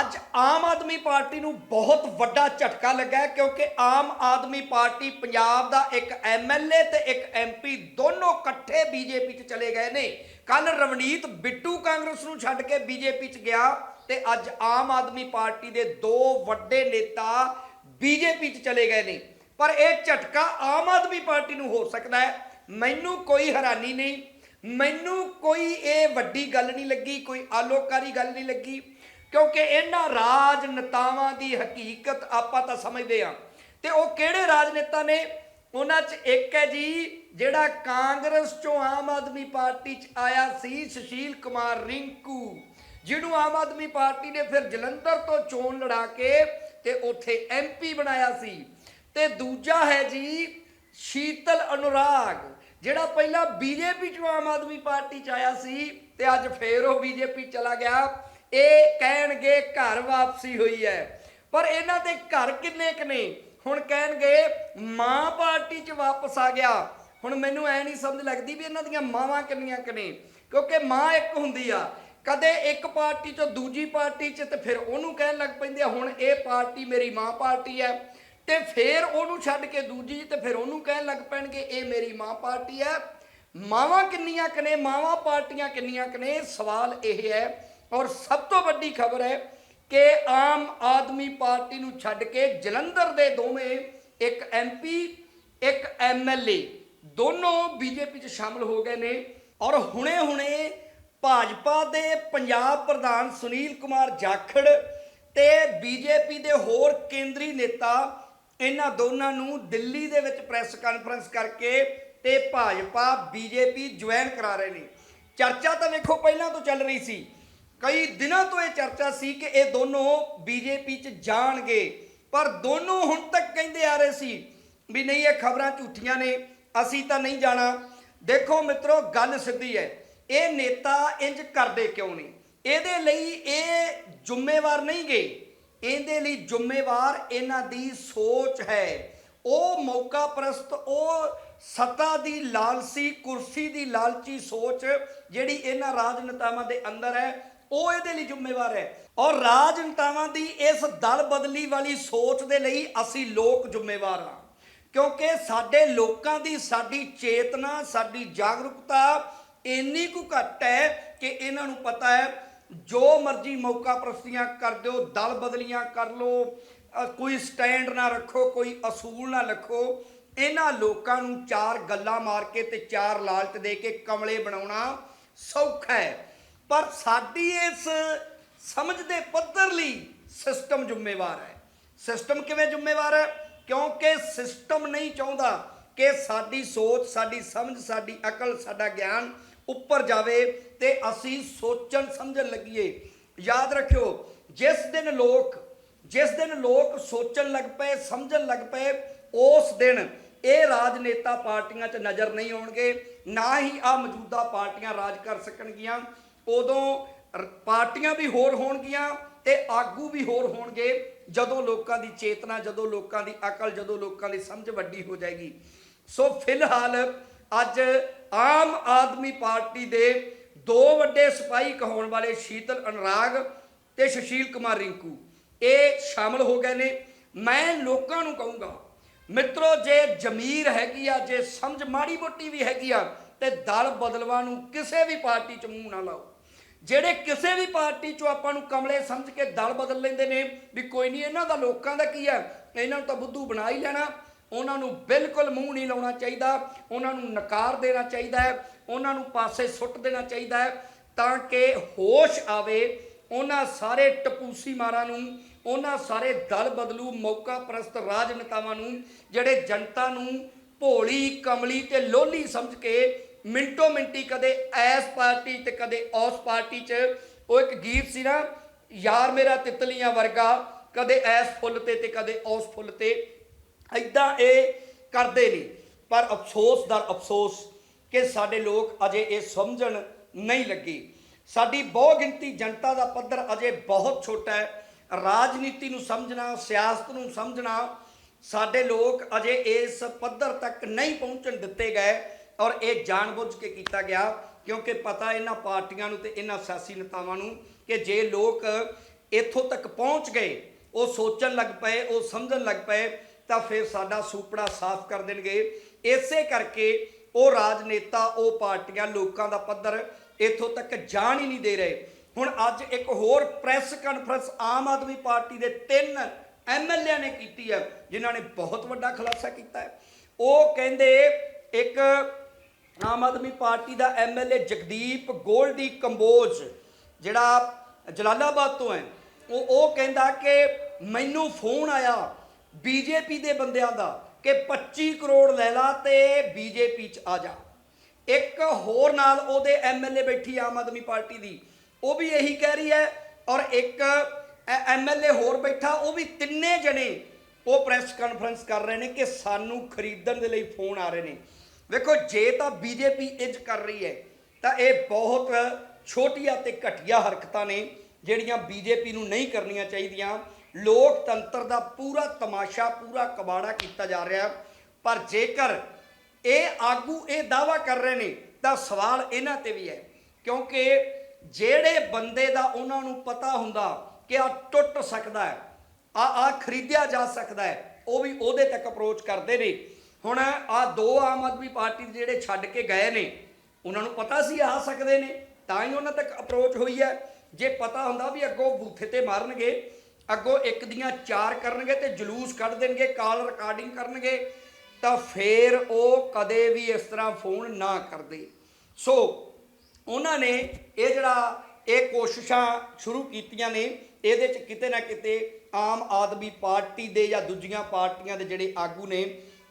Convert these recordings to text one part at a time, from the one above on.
ਅੱਜ ਆਮ ਆਦਮੀ ਪਾਰਟੀ ਨੂੰ ਬਹੁਤ ਵੱਡਾ ਝਟਕਾ ਲੱਗਾ ਕਿਉਂਕਿ ਆਮ ਆਦਮੀ ਪਾਰਟੀ ਪੰਜਾਬ ਦਾ ਇੱਕ ਐਮਐਲਏ ਤੇ ਇੱਕ ਐਮਪੀ ਦੋਨੋਂ ਇਕੱਠੇ ਬੀਜੇਪੀ 'ਚ ਚਲੇ ਗਏ ਨੇ। ਕੱਲ ਰਵਨੀਤ ਬਿੱਟੂ ਕਾਂਗਰਸ ਨੂੰ ਛੱਡ ਕੇ ਬੀਜੇਪੀ 'ਚ ਗਿਆ ਤੇ ਅੱਜ ਆਮ ਆਦਮੀ ਪਾਰਟੀ ਦੇ ਦੋ ਵੱਡੇ ਨੇਤਾ ਬੀਜੇਪੀ 'ਚ ਚਲੇ ਗਏ ਨੇ। ਪਰ ਇਹ ਝਟਕਾ ਆਮ ਆਦਮੀ ਪਾਰਟੀ ਨੂੰ ਹੋ ਸਕਦਾ ਹੈ। ਮੈਨੂੰ ਕੋਈ ਹੈਰਾਨੀ ਨਹੀਂ। ਮੈਨੂੰ ਕੋਈ ਇਹ ਵੱਡੀ ਗੱਲ ਨਹੀਂ ਲੱਗੀ, ਕੋਈ ਆਲੋਕਾਰੀ ਗੱਲ ਨਹੀਂ ਲੱਗੀ। ਕਿਉਂਕਿ ਇਹਨਾਂ ਰਾਜਨੇਤਾਵਾਂ ਦੀ ਹਕੀਕਤ ਆਪਾਂ ਤਾਂ ਸਮਝਦੇ ਹਾਂ। ਤੇ ਉਹ ਕਿਹੜੇ ਰਾਜਨੇਤਾ ਨੇ? ਉਹਨਾਂ 'ਚ ਇੱਕ ਹੈ ਜੀ, ਜਿਹੜਾ ਕਾਂਗਰਸ ਚੋਂ ਆਮ ਆਦਮੀ ਪਾਰਟੀ 'ਚ ਆਇਆ ਸੀ, ਸੁਸ਼ੀਲ ਕੁਮਾਰ ਰਿੰਕੂ। ਜਿਹਨੂੰ ਆਮ ਆਦਮੀ ਪਾਰਟੀ ਨੇ ਫਿਰ ਜਲੰਧਰ ਤੋਂ ਚੋਣ ਲੜਾ ਕੇ ਤੇ ਉੱਥੇ ਐਮਪੀ ਬਣਾਇਆ ਸੀ। ਤੇ ਦੂਜਾ ਹੈ ਜੀ, ਸ਼ੀਤਲ ਅਨੁਰਾਗ, ਜਿਹੜਾ ਪਹਿਲਾਂ ਬੀਜੇਪੀ ਚੋਂ ਆਮ ਆਦਮੀ ਪਾਰਟੀ ਚ ਆਇਆ ਸੀ ਤੇ ਅੱਜ ਫੇਰ ਉਹ ਬੀਜੇਪੀ ਚਲਾ ਗਿਆ। ਇਹ ਕਹਿਣਗੇ ਘਰ ਵਾਪਸੀ ਹੋਈ ਹੈ। ਪਰ ਇਹਨਾਂ ਦੇ ਘਰ ਕਿੰਨੇ ਕ ਨੇ? ਹੁਣ ਕਹਿਣਗੇ ਮਾਂ ਪਾਰਟੀ ਚ ਵਾਪਸ ਆ ਗਿਆ। ਹੁਣ ਮੈਨੂੰ ਐ ਨਹੀਂ ਸਮਝ ਲੱਗਦੀ ਵੀ ਇਹਨਾਂ ਦੀਆਂ ਮਾਵਾਂ ਕਿੰਨੀਆਂ ਕ ਨੇ। ਕਿਉਂਕਿ ਮਾਂ ਇੱਕ ਹੁੰਦੀ ਆ। ਕਦੇ ਇੱਕ ਪਾਰਟੀ ਚੋਂ ਦੂਜੀ ਪਾਰਟੀ ਚ ਤੇ ਫਿਰ ਉਹਨੂੰ ਕਹਿਣ ਲੱਗ ਪੈਂਦੇ ਆ, ਹੁਣ ਇਹ ਪਾਰਟੀ ਮੇਰੀ ਮਾਂ ਪਾਰਟੀ ਹੈ। ਤੇ ਫਿਰ ਉਹਨੂੰ ਛੱਡ ਕੇ ਦੂਜੀ ਤੇ ਫਿਰ ਉਹਨੂੰ ਕਹਿਣ ਲੱਗ ਪੈਣਗੇ, ਇਹ ਮੇਰੀ ਮਾਂ ਪਾਰਟੀ ਹੈ। ਮਾਵਾਂ ਕਿੰਨੀਆਂ ਕਨੇ ਮਾਵਾਂ ਪਾਰਟੀਆਂ ਕਿੰਨੀਆਂ ਕਨੇ ਸਵਾਲ ਇਹ ਹੈ ਔਰ ਸਭ ਤੋਂ ਵੱਡੀ ਖਬਰ ਹੈ ਕਿ ਆਮ ਆਦਮੀ ਪਾਰਟੀ ਨੂੰ ਛੱਡ ਕੇ ਜਲੰਧਰ ਦੇ ਦੋਵੇਂ ਇੱਕ ਐਮਪੀ ਇੱਕ ਐਮਐਲਏ ਦੋਨੋਂ ਬੀਜੇਪੀ 'ਚ ਸ਼ਾਮਲ ਹੋ ਗਏ ਨੇ। ਔਰ ਹੁਣੇ-ਹੁਣੇ ਭਾਜਪਾ ਦੇ ਪੰਜਾਬ ਪ੍ਰਧਾਨ ਸੁਨੀਲ ਕੁਮਾਰ ਜਾਖੜ ਤੇ ਬੀਜੇਪੀ ਦੇ ਹੋਰ ਕੇਂਦਰੀ ਨੇਤਾ, ਇਹਨਾਂ ਦੋਨਾਂ ਨੂੰ ਦਿੱਲੀ ਦੇ ਵਿੱਚ ਪ੍ਰੈਸ ਕਾਨਫਰੰਸ ਕਰਕੇ ਤੇ ਭਾਜਪਾ ਬੀਜੇਪੀ ਜੁਆਇਨ ਕਰਾ ਰਹੇ ਨੇ। ਚਰਚਾ ਤਾਂ ਵੇਖੋ ਪਹਿਲਾਂ ਤੋਂ ਚੱਲ ਰਹੀ ਸੀ। ਕਈ ਦਿਨਾਂ ਤੋਂ ਇਹ ਚਰਚਾ ਸੀ ਕਿ ਇਹ ਦੋਨੋਂ ਬੀਜੇਪੀ 'ਚ ਜਾਣਗੇ, ਪਰ ਦੋਨੋਂ ਹੁਣ ਤੱਕ ਕਹਿੰਦੇ ਆ ਰਹੇ ਸੀ ਵੀ ਨਹੀਂ, ਇਹ ਖਬਰਾਂ ਝੂਠੀਆਂ ਨੇ, ਅਸੀਂ ਤਾਂ ਨਹੀਂ ਜਾਣਾ। ਦੇਖੋ ਮਿੱਤਰੋ, ਗੱਲ ਸਿੱਧੀ ਹੈ, ਇਹ ਨੇਤਾ ਇੰਜ ਕਰਦੇ ਕਿਉਂ ਨਹੀਂ ਇਹਦੇ ਲਈ ਇਹ ਜ਼ਿੰਮੇਵਾਰ ਨਹੀਂ ਗਏ। ਇਹਦੇ ਲਈ ਜ਼ਿੰਮੇਵਾਰ ਇਹਨਾਂ ਦੀ ਸੋਚ ਹੈ। ਉਹ ਮੌਕਾ ਪ੍ਰਸਤ, ਉਹ ਸੱਤਾ ਦੀ ਲਾਲਸੀ, ਕੁਰਸੀ ਦੀ ਲਾਲਚੀ ਸੋਚ ਜਿਹੜੀ ਇਹਨਾਂ ਰਾਜਨੇਤਾਵਾਂ ਦੇ ਅੰਦਰ ਹੈ ਉਹ ਇਹਦੇ ਲਈ ਜ਼ਿੰਮੇਵਾਰ ਹੈ। ਔਰ ਰਾਜਨੇਤਾਵਾਂ ਦੀ ਇਸ ਦਲ ਬਦਲੀ ਵਾਲੀ ਸੋਚ ਦੇ ਲਈ ਅਸੀਂ ਲੋਕ ਜ਼ਿੰਮੇਵਾਰ ਹਾਂ। ਕਿਉਂਕਿ ਸਾਡੇ ਲੋਕਾਂ ਦੀ ਸਾਡੀ ਚੇਤਨਾ, ਸਾਡੀ ਜਾਗਰੂਕਤਾ ਇੰਨੀ ਕੁ ਘੱਟ ਹੈ ਕਿ ਇਹਨਾਂ ਨੂੰ ਪਤਾ ਹੈ, ਜੋ ਮਰਜ਼ੀ ਮੌਕਾ ਪ੍ਰਸਤੀਆਂ ਕਰ ਦਿਓ, ਦਲ ਬਦਲੀਆਂ ਕਰ ਲਓ ਕੋਈ ਸਟੈਂਡ ਨਾ ਰੱਖੋ, ਕੋਈ ਅਸੂਲ ਨਾ ਰੱਖੋ, ਇਹਨਾਂ ਲੋਕਾਂ ਨੂੰ ਚਾਰ ਗੱਲਾਂ ਮਾਰ ਕੇ ਤੇ ਚਾਰ ਲਾਲਚ ਦੇ ਕੇ ਕਮਲੇ ਬਣਾਉਣਾ ਸੌਖਾ ਹੈ। ਪਰ ਸਾਡੀ ਇਸ ਸਮਝ ਦੇ ਪੱਧਰ ਲਈ ਸਿਸਟਮ ਜ਼ਿੰਮੇਵਾਰ ਹੈ। ਸਿਸਟਮ ਕਿਵੇਂ ਜ਼ਿੰਮੇਵਾਰ ਹੈ? ਕਿਉਂਕਿ ਸਿਸਟਮ ਨਹੀਂ ਚਾਹੁੰਦਾ ਕਿ ਸਾਡੀ ਸੋਚ, ਸਾਡੀ ਸਮਝ, ਸਾਡੀ ਅਕਲ, ਸਾਡਾ ਗਿਆਨ ਉੱਪਰ ਜਾਵੇ ਤੇ ਅਸੀਂ ਸੋਚਣ, ਸਮਝਣ ਲੱਗੀਏ। ਯਾਦ ਰੱਖਿਓ, ਜਿਸ ਦਿਨ ਲੋਕ, ਜਿਸ ਦਿਨ ਲੋਕ ਸੋਚਣ ਲੱਗ ਪਏ, ਸਮਝਣ ਲੱਗ ਪਏ, ਉਸ ਦਿਨ ਇਹ ਰਾਜਨੇਤਾ ਪਾਰਟੀਆਂ 'ਚ ਨਜ਼ਰ ਨਹੀਂ ਆਉਣਗੇ, ਨਾ ਹੀ ਆ ਮੌਜੂਦਾ ਪਾਰਟੀਆਂ ਰਾਜ ਕਰ ਸਕਣਗੀਆਂ। ਉਦੋਂ ਪਾਰਟੀਆਂ ਵੀ ਹੋਰ ਹੋਣਗੀਆਂ ਤੇ ਆਗੂ ਵੀ ਹੋਰ ਹੋਣਗੇ। ਜਦੋਂ ਲੋਕਾਂ ਦੀ ਚੇਤਨਾ, ਜਦੋਂ ਲੋਕਾਂ ਦੀ ਅਕਲ, ਜਦੋਂ ਲੋਕਾਂ ਦੀ ਸਮਝ ਵੱਡੀ ਹੋ ਜਾਏਗੀ। ਸੋ ਫਿਲਹਾਲ ਅੱਜ ਆਮ ਆਦਮੀ ਪਾਰਟੀ ਦੇ ਦੋ ਵੱਡੇ ਸਿਪਾਹੀ ਕਹਾਉਣ ਵਾਲੇ ਸ਼ੀਤਲ ਅਨੁਰਾਗ ਤੇ ਸੁਸ਼ੀਲ ਕੁਮਾਰ ਰਿੰਕੂ, ਇਹ ਸ਼ਾਮਲ ਹੋ ਗਏ ਨੇ। ਮੈਂ ਲੋਕਾਂ ਨੂੰ ਕਹੂੰਗਾ, ਮਿੱਤਰੋ, ਜੇ ਜ਼ਮੀਰ ਹੈਗੀ ਆ, ਜੇ ਸਮਝ ਮਾੜੀ ਮੋਟੀ ਵੀ ਹੈਗੀ ਆ, ਤੇ ਦਲ ਬਦਲਵਾ ਨੂੰ ਕਿਸੇ ਵੀ ਪਾਰਟੀ ਚ ਮੂੰਹ ਨਾ ਲਾਓ। ਜਿਹੜੇ ਕਿਸੇ ਵੀ ਪਾਰਟੀ ਚੋਂ ਆਪਾਂ ਨੂੰ ਕਮਲੇ ਸਮਝ ਕੇ ਦਲ ਬਦਲ ਲੈਂਦੇ ਨੇ ਵੀ ਕੋਈ ਨਹੀਂ, ਇਹਨਾਂ ਦਾ ਲੋਕਾਂ ਦਾ ਕੀ ਹੈ? ਇਹਨਾਂ ਨੂੰ ਤਾਂ ਬੁੱਧੂ ਬਣਾ ਹੀ ਲੈਣਾ। ਉਹਨਾਂ ਨੂੰ ਬਿਲਕੁਲ ਮੂੰਹ ਨਹੀਂ ਲਾਉਣਾ ਚਾਹੀਦਾ। ਉਹਨਾਂ ਨੂੰ ਨਕਾਰ ਦੇਣਾ ਚਾਹੀਦਾ ਹੈ। ਉਹਨਾਂ ਨੂੰ ਪਾਸੇ ਸੁੱਟ ਦੇਣਾ ਚਾਹੀਦਾ ਹੈ। ਤਾਂ ਕਿ ਹੋਸ਼ ਆਵੇ। ਉਹਨਾਂ ਸਾਰੇ ਟਪੂਸੀ ਮਾਰਾਂ ਨੂੰ, ਉਹਨਾਂ ਸਾਰੇ ਦਲ ਬਦਲੂ, ਮੌਕਾ ਪ੍ਰਸਤ ਰਾਜਨੇਤਾਵਾਂ ਨੂੰ, ਜਿਹੜੇ ਜਨਤਾ ਨੂੰ ਭੋਲੀ, ਕਮਲੀ ਤੇ ਲੋਲੀ ਸਮਝ ਕੇ ਮਿੰਟੋ ਮਿੰਟੀ ਕਦੇ ਐਸ ਪਾਰਟੀ ਤੇ ਕਦੇ ਉਸ ਪਾਰਟੀ 'ਚ। ਉਹ ਇੱਕ ਗੀਤ ਸੀ ਨਾ, ਯਾਰ ਮੇਰਾ ਤਿਤਲੀਆਂ ਵਰਗਾ, ਕਦੇ ਐਸ ਫੁੱਲ ਤੇ ਤੇ ਕਦੇ ਉਸ ਫੁੱਲ ਤੇ। ਐਦਾਂ ਇਹ ਕਰਦੇ ਨੇ। ਪਰ ਅਫਸੋਸ ਦਰ ਅਫਸੋਸ ਕਿ ਸਾਡੇ ਲੋਕ ਅਜੇ ਇਹ ਸਮਝਣ ਨਹੀਂ ਲੱਗੇ। ਸਾਡੀ ਬਹੁ ਗਿਣਤੀ ਜਨਤਾ ਦਾ ਪੱਧਰ ਅਜੇ ਬਹੁਤ ਛੋਟਾ ਹੈ। ਰਾਜਨੀਤੀ ਨੂੰ ਸਮਝਣਾ, ਸਿਆਸਤ ਨੂੰ ਸਮਝਣਾ, ਸਾਡੇ ਲੋਕ ਅਜੇ ਇਸ ਪੱਧਰ ਤੱਕ ਨਹੀਂ ਪਹੁੰਚਣ ਦਿੱਤੇ ਗਏ। ਔਰ ਇਹ ਜਾਣਬੁੱਝ ਕੇ ਕੀਤਾ ਗਿਆ ਕਿਉਂਕਿ ਪਤਾ ਇਹਨਾਂ ਪਾਰਟੀਆਂ ਨੂੰ ਤੇ ਇਹਨਾਂ ਸਿਆਸੀ ਨੇਤਾਵਾਂ ਨੂੰ ਕਿ ਜੇ ਲੋਕ ਇੱਥੋਂ ਤੱਕ ਪਹੁੰਚ ਗਏ, ਉਹ ਸੋਚਣ ਲੱਗ ਪਏ, ਉਹ ਸਮਝਣ ਲੱਗ ਪਏ, ਤਾਂ ਫਿਰ ਸਾਡਾ ਸੂਪੜਾ ਸਾਫ਼ ਕਰ ਦੇਣਗੇ। ਇਸੇ ਕਰਕੇ ਉਹ ਰਾਜਨੇਤਾ, ਉਹ ਪਾਰਟੀਆਂ ਲੋਕਾਂ ਦਾ ਪੱਧਰ ਇੱਥੋਂ ਤੱਕ ਜਾਣ ਹੀ ਨਹੀਂ ਦੇ ਰਹੇ। ਹੁਣ ਅੱਜ ਇੱਕ ਹੋਰ press conference Aam Aadmi party ਦੇ ਤਿੰਨ ਐਮਐਲਏ ਨੇ ਕੀਤੀ ਹੈ, ਜਿਨ੍ਹਾਂ ਨੇ ਬਹੁਤ ਵੱਡਾ ਖੁਲਾਸਾ ਕੀਤਾ ਹੈ। ਉਹ ਕਹਿੰਦੇ ਇੱਕ ਆਮ ਆਦਮੀ ਪਾਰਟੀ ਦਾ ਐਮਐਲਏ ਜਗਦੀਪ ਗੋਲਡੀ ਕੰਬੋਜ, ਜਿਹੜਾ ਜਲਾਲਾਬਾਦ ਤੋਂ ਹੈ, ਉਹ ਉਹ ਕਹਿੰਦਾ ਕਿ ਮੈਨੂੰ ਫੋਨ ਆਇਆ ਬੀਜੇਪੀ ਦੇ ਬੰਦਿਆਂ ਦਾ ਕਿ 25 ਕਰੋੜ ਲੈ ਲਾ ਤੇ ਬੀਜੇਪੀ ਚ ਆ ਜਾ। ਇੱਕ ਹੋਰ ਨਾਲ ਉਹਦੇ ਐਮਐਲਏ ਬੈਠੀ ਆਮ ਆਦਮੀ ਪਾਰਟੀ ਦੀ, ਉਹ ਵੀ ਇਹੀ ਕਹਿ ਰਹੀ ਹੈ ਔਰ ਇੱਕ ਐਮਐਲਏ ਹੋਰ ਬੈਠਾ, ਉਹ ਵੀ ਤਿੰਨੇ ਜਣੇ ਉਹ ਪ੍ਰੈਸ ਕਾਨਫਰੰਸ ਕਰ ਰਹੇ ਨੇ ਕਿ ਸਾਨੂੰ ਖਰੀਦਣ ਦੇ ਲਈ ਫੋਨ ਆ ਰਹੇ ਨੇ। ਵੇਖੋ ਜੇ ਤਾਂ ਬੀਜੇਪੀ ਇੰਜ ਕਰ ਰਹੀ ਹੈ, ਤਾਂ ਇਹ ਬਹੁਤ ਛੋਟੀਆਂ ਤੇ ਘਟੀਆ ਹਰਕਤਾਂ ਨੇ ਜਿਹੜੀਆਂ ਬੀਜੇਪੀ ਨੂੰ ਨਹੀਂ ਕਰਨੀਆਂ ਚਾਹੀਦੀਆਂ। ਲੋਕਤੰਤਰ ਦਾ ਪੂਰਾ ਤਮਾਸ਼ਾ, ਪੂਰਾ ਕਬਾੜਾ ਕੀਤਾ ਜਾ ਰਿਹਾ। ਪਰ ਜੇਕਰ ਇਹ ਆਗੂ ਇਹ ਦਾਵਾ ਕਰ ਰਹੇ ਨੇ, ਤਾਂ ਸਵਾਲ ਇਹਨਾਂ ਤੇ ਵੀ ਹੈ। ਕਿਉਂਕਿ ਜਿਹੜੇ ਬੰਦੇ ਦਾ ਉਹਨਾਂ ਨੂੰ ਪਤਾ ਹੁੰਦਾ ਕਿ ਆ ਟੁੱਟ ਸਕਦਾ ਹੈ ਆ ਆ ਖਰੀਦਿਆ ਜਾ ਸਕਦਾ ਹੈ, ਉਹ ਵੀ ਉਹਦੇ ਤੱਕ ਅਪਰੋਚ ਕਰਦੇ ਨੇ। ਹੁਣ ਆ ਦੋ ਆਮ ਆਦਮੀ ਪਾਰਟੀ ਦੇ ਜਿਹੜੇ ਛੱਡ ਕੇ ਗਏ ਨੇ, ਉਹਨਾਂ ਨੂੰ ਪਤਾ ਸੀ ਆ ਸਕਦੇ ਨੇ, ਤਾਂ ਹੀ ਉਹਨਾਂ ਤੱਕ ਅਪਰੋਚ ਹੋਈ ਹੈ। ਜੇ ਪਤਾ ਹੁੰਦਾ ਵੀ ਅੱਗੋਂ ਬੂਥੇ ਤੇ ਮਾਰਨਗੇ, ਅੱਗੋਂ ਇੱਕ ਦੀਆਂ ਚਾਰ ਕਰਨਗੇ ਤੇ ਜਲੂਸ ਕੱਢ ਦੇਣਗੇ, ਕਾਲ ਰਿਕਾਰਡਿੰਗ ਕਰਨਗੇ, ਤਾਂ ਫੇਰ ਉਹ ਕਦੇ ਵੀ ਇਸ ਤਰ੍ਹਾਂ ਫੋਨ ਨਾ ਕਰਦੇ। ਸੋ, ਉਹਨਾਂ ਨੇ ਇਹ ਜਿਹੜਾ ਇਹ ਕੋਸ਼ਿਸ਼ਾਂ ਸ਼ੁਰੂ ਕੀਤੀਆਂ ਨੇ, ਇਹਦੇ ਚ ਕਿਤੇ ਨਾ ਕਿਤੇ ਆਮ ਆਦਮੀ ਪਾਰਟੀ ਦੇ ਜਾਂ ਦੂਜੀਆਂ ਪਾਰਟੀਆਂ ਦੇ ਜਿਹੜੇ ਆਗੂ ਨੇ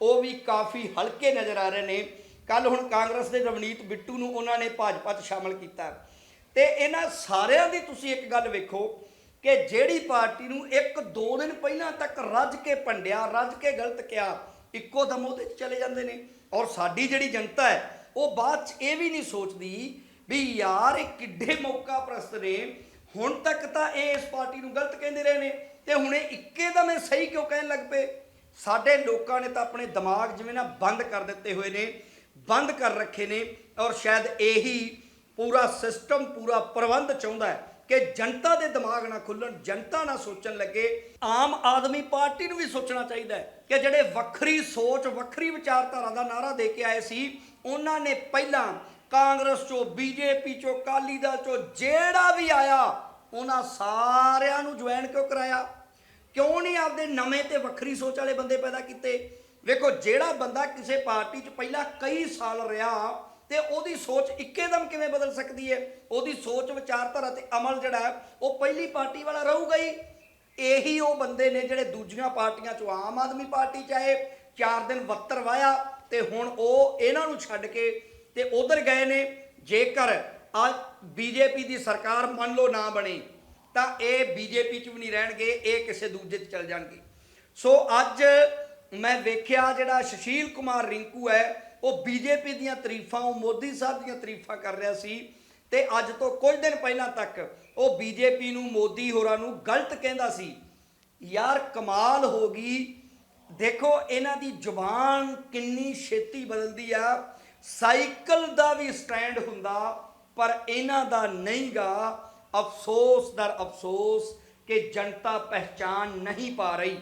ਉਹ ਵੀ ਕਾਫੀ ਹਲਕੇ ਨਜ਼ਰ ਆ ਰਹੇ ਨੇ। ਕੱਲ ਹੁਣ ਕਾਂਗਰਸ ਦੇ ਰਵਨੀਤ ਬਿੱਟੂ ਨੂੰ ਉਹਨਾਂ ਨੇ ਭਾਜਪਾ 'ਚ ਸ਼ਾਮਲ ਕੀਤਾ। ਤੇ ਇਹਨਾਂ ਸਾਰਿਆਂ ਦੀ ਤੁਸੀਂ ਇੱਕ ਗੱਲ ਵੇਖੋ ਕਿ ਜਿਹੜੀ ਪਾਰਟੀ ਨੂੰ ਇੱਕ ਦੋ ਦਿਨ ਪਹਿਲਾਂ ਤੱਕ ਰੱਜ ਕੇ ਭੰਡਿਆ, ਰੱਜ ਕੇ ਗਲਤ ਕਿਹਾ, ਇੱਕੋ ਦਮ ਉਹਦੇ 'ਚ ਚਲੇ ਜਾਂਦੇ ਨੇ। ਔਰ ਸਾਡੀ ਜਿਹੜੀ ਜਨਤਾ ਹੈ, ਉਹ ਬਾਅਦ 'ਚ ਇਹ ਵੀ ਨਹੀਂ ਸੋਚਦੀ ਵੀ ਯਾਰ ਇਹ ਕਿੱਡੇ ਮੌਕਾ ਪ੍ਰਸਤ ਨੇ। ਹੁਣ ਤੱਕ ਤਾਂ ਇਹ ਇਸ ਪਾਰਟੀ ਨੂੰ ਗਲਤ ਕਹਿੰਦੇ ਰਹੇ ਨੇ। ਤੇ ਹੁਣੇ ਇੱਕੇ ਦਮ ਇਹ ਸਹੀ ਕਿਉਂ ਕਹਿਣ ਲੱਗ ਪਏ? ਸਾਡੇ ਲੋਕਾਂ ਨੇ ਤਾਂ ਆਪਣੇ ਦਿਮਾਗ ਜਿਵੇਂ ਨਾ ਬੰਦ ਕਰ ਦਿੱਤੇ ਹੋਏ ਨੇ, ਬੰਦ ਕਰ ਰੱਖੇ ਨੇ ਔਰ ਸ਼ਾਇਦ ਇਹੀ ਪੂਰਾ ਸਿਸਟਮ ਪੂਰਾ ਪ੍ਰਬੰਧ ਚਾਹੁੰਦਾ ਹੈ ਕਿ ਜਨਤਾ ਦੇ ਦਿਮਾਗ ਨਾ ਖੁੱਲਣ, ਜਨਤਾ ਨਾ ਸੋਚਣ ਲੱਗੇ। ਆਮ ਆਦਮੀ ਪਾਰਟੀ ਨੂੰ ਵੀ ਸੋਚਣਾ ਚਾਹੀਦਾ ਹੈ ਕਿ ਜਿਹੜੇ ਵੱਖਰੀ ਸੋਚ, ਵੱਖਰੀ ਵਿਚਾਰਧਾਰਾ ਦਾ ਨਾਰਾ ਦੇ ਕੇ ਆਏ ਸੀ, ਉਹਨਾਂ ਨੇ ਪਹਿਲਾਂ ਕਾਂਗਰਸ ਚੋਂ, ਬੀਜੇਪੀ ਚੋਂ ਕਾਲੀ ਦਲ ਚੋਂ ਜਿਹੜਾ ਵੀ ਆਇਆ, ਉਹਨਾਂ ਸਾਰਿਆਂ ਨੂੰ ਜੁਆਇਨ ਕਿਉਂ ਕਰਾਇਆ? ਕਿਉਂ ਨਹੀਂ ਆਪਦੇ ਨਵੇਂ ਤੇ ਵੱਖਰੀ ਸੋਚ ਵਾਲੇ ਬੰਦੇ ਪੈਦਾ ਕੀਤੇ? ਵੇਖੋ, ਜਿਹੜਾ ਬੰਦਾ ਕਿਸੇ ਪਾਰਟੀ 'ਚ ਪਹਿਲਾਂ ਕਈ ਸਾਲ ਰਿਹਾ ਤੇ ਉਹਦੀ ਸੋਚ ਇੱਕੇਦਮ ਕਿਵੇਂ ਬਦਲ ਸਕਦੀ ਹੈ? ਉਹਦੀ ਸੋਚ, ਵਿਚਾਰਧਾਰਾ ਤੇ ਅਮਲ ਜਿਹੜਾ ਉਹ ਪਹਿਲੀ ਪਾਰਟੀ ਵਾਲਾ ਰਹੂਗਾ ਹੀ। ਇਹੀ ਉਹ ਬੰਦੇ ਨੇ ਜਿਹੜੇ ਦੂਜੀਆਂ ਪਾਰਟੀਆਂ 'ਚੋਂ ਆਮ ਆਦਮੀ ਪਾਰਟੀ ਚਾਹੇ ਆਏ, ਚਾਰ ਦਿਨ ਵੱਤਰ ਵਾਇਆ ਤੇ ਹੁਣ ਉਹ ਇਹਨਾਂ ਨੂੰ ਛੱਡ ਕੇ ਤੇ ਉਧਰ ਗਏ ਨੇ। ਜੇਕਰ ਆ ਬੀਜੇਪੀ ਦੀ ਸਰਕਾਰ ਮੰਨ ਲਓ ਨਾ ਬਣੇ ਤਾਂ ਇਹ ਬੀਜੇਪੀ 'ਚ ਵੀ ਨਹੀਂ ਰਹਿਣਗੇ, ਇਹ ਕਿਸੇ ਦੂਜੇ 'ਚ ਚਲ ਜਾਣਗੇ। ਸੋ ਅੱਜ ਮੈਂ ਵੇਖਿਆ ਜਿਹੜਾ ਸੁਸ਼ੀਲ ਕੁਮਾਰ ਰਿੰਕੂ ਹੈ, ਉਹ ਬੀਜੇਪੀ ਦੀਆਂ ਤਾਰੀਫਾਂ, ਉਹ ਮੋਦੀ ਸਾਹਿਬ ਦੀਆਂ ਤਾਰੀਫਾਂ ਕਰ ਰਿਹਾ ਸੀ ਤੇ ਅੱਜ ਤੋਂ ਕੁਝ ਦਿਨ ਪਹਿਲਾਂ ਤੱਕ ਉਹ ਬੀਜੇਪੀ ਨੂੰ ਮੋਦੀ ਹੋਰਾਂ ਨੂੰ ਗਲਤ ਕਹਿੰਦਾ ਸੀ, ਯਾਰ ਕਮਾਲ ਹੋ ਗਈ, ਦੇਖੋ ਇਹਨਾਂ ਦੀ ਜ਼ੁਬਾਨ ਕਿੰਨੀ ਛੇਤੀ ਬਦਲਦੀ ਆ, ਸਾਈਕਲ ਦਾ ਵੀ ਸਟੈਂਡ ਹੁੰਦਾ, ਪਰ ਇਹਨਾਂ ਦਾ ਨਹੀਂਗਾ ਅਫਸੋਸ ਦਰ ਅਫਸੋਸ ਕਿ ਜਨਤਾ ਪਹਿਚਾਨ ਨਹੀਂ ਪਾ ਰਹੀ।